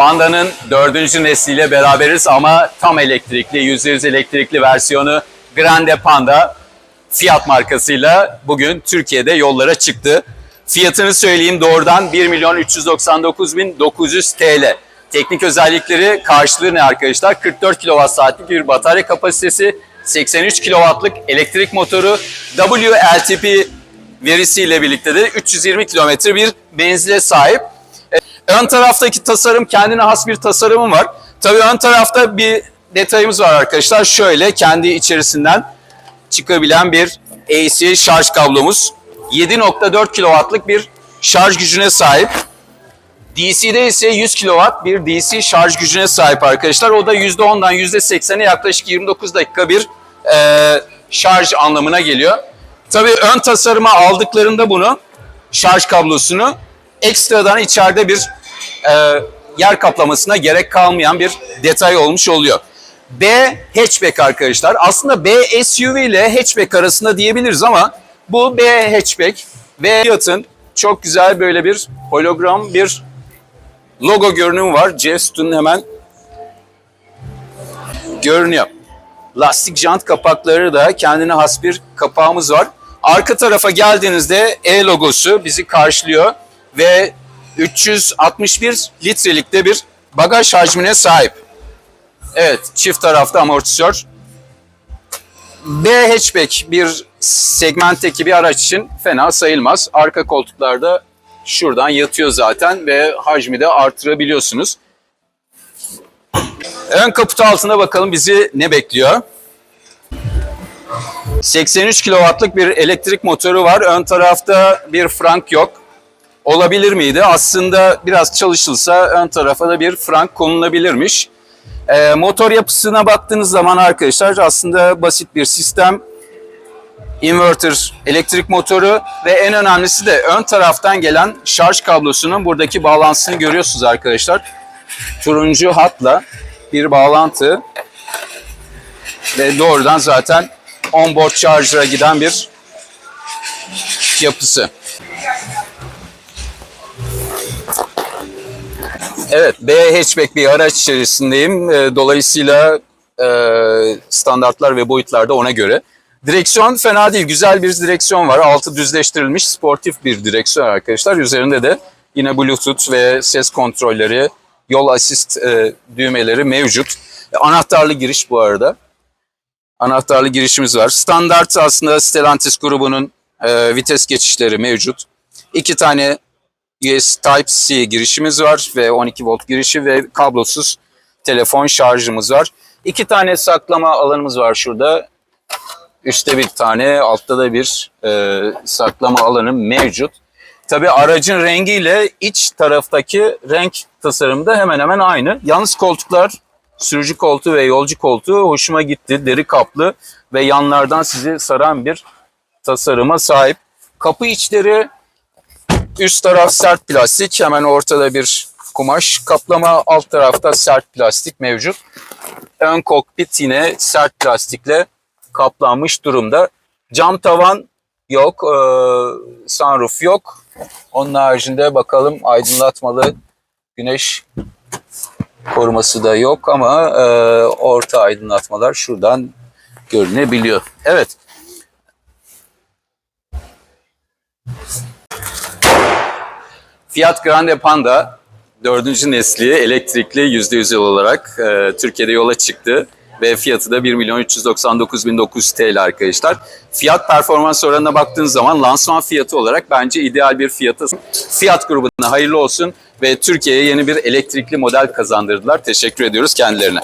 Panda'nın dördüncü nesliyle beraberiz ama tam elektrikli, %100 elektrikli versiyonu Grande Panda Fiat markasıyla bugün Türkiye'de yollara çıktı. Fiyatını söyleyeyim doğrudan 1 milyon 399 bin 900 TL. Teknik özellikleri karşılığı ne arkadaşlar? 44 kWh saatlik bir batarya kapasitesi, 83 kW'lık elektrik motoru, WLTP verisiyle birlikte de 320 kilometre bir menzile sahip. Ön taraftaki tasarım kendine has bir tasarımı var. Tabii ön tarafta bir detayımız var arkadaşlar. Şöyle kendi içerisinden çıkabilen bir AC şarj kablomuz. 7.4 kW'lık bir şarj gücüne sahip. DC'de ise 100 kW bir DC şarj gücüne sahip arkadaşlar. O da %10'dan %80'e yaklaşık 29 dakika bir e, şarj anlamına geliyor. Tabii ön tasarıma aldıklarında bunu, şarj kablosunu ekstradan içeride bir e, yer kaplamasına gerek kalmayan bir detay olmuş oluyor. B hatchback arkadaşlar. Aslında B SUV ile hatchback arasında diyebiliriz ama bu B hatchback ve Fiat'ın çok güzel böyle bir hologram bir logo görünümü var. Jeff hemen görünüyor. Lastik jant kapakları da kendine has bir kapağımız var. Arka tarafa geldiğinizde E logosu bizi karşılıyor ve 361 litrelikte bir bagaj hacmine sahip. Evet, çift tarafta amortisör. B hatchback bir segmentteki bir araç için fena sayılmaz. Arka koltuklarda şuradan yatıyor zaten ve hacmi de artırabiliyorsunuz. Ön kaput altına bakalım bizi ne bekliyor. 83 kW'lık bir elektrik motoru var. Ön tarafta bir frank yok. Olabilir miydi? Aslında biraz çalışılsa ön tarafa da bir frank konulabilirmiş. Ee, motor yapısına baktığınız zaman arkadaşlar aslında basit bir sistem. Inverter elektrik motoru ve en önemlisi de ön taraftan gelen şarj kablosunun buradaki bağlantısını görüyorsunuz arkadaşlar. Turuncu hatla bir bağlantı ve doğrudan zaten onboard charger'a giden bir yapısı. Evet, B hatchback bir araç içerisindeyim. Ee, Dolayısıyla e, standartlar ve boyutlar da ona göre. Direksiyon fena değil, güzel bir direksiyon var. Altı düzleştirilmiş, sportif bir direksiyon arkadaşlar. Üzerinde de yine Bluetooth ve ses kontrolleri, yol asist e, düğmeleri mevcut. Anahtarlı giriş bu arada. Anahtarlı girişimiz var. Standart aslında Stellantis grubunun e, vites geçişleri mevcut. İki tane USB Type-C girişimiz var ve 12 volt girişi ve kablosuz telefon şarjımız var. İki tane saklama alanımız var şurada. Üstte bir tane, altta da bir e, saklama alanı mevcut. Tabi aracın rengiyle iç taraftaki renk tasarımı da hemen hemen aynı. Yalnız koltuklar, sürücü koltuğu ve yolcu koltuğu hoşuma gitti. Deri kaplı ve yanlardan sizi saran bir tasarıma sahip. Kapı içleri Üst taraf sert plastik. Hemen ortada bir kumaş kaplama. Alt tarafta sert plastik mevcut. Ön kokpit yine sert plastikle kaplanmış durumda. Cam tavan yok. E, sunroof yok. Onun haricinde bakalım aydınlatmalı güneş koruması da yok ama e, orta aydınlatmalar şuradan görünebiliyor. Evet. Fiat Grande Panda dördüncü nesli elektrikli %100 yol olarak e, Türkiye'de yola çıktı ve fiyatı da 1 milyon 399 bin 900 TL arkadaşlar. Fiyat performans oranına baktığınız zaman lansman fiyatı olarak bence ideal bir fiyatı. Fiat grubuna hayırlı olsun ve Türkiye'ye yeni bir elektrikli model kazandırdılar. Teşekkür ediyoruz kendilerine.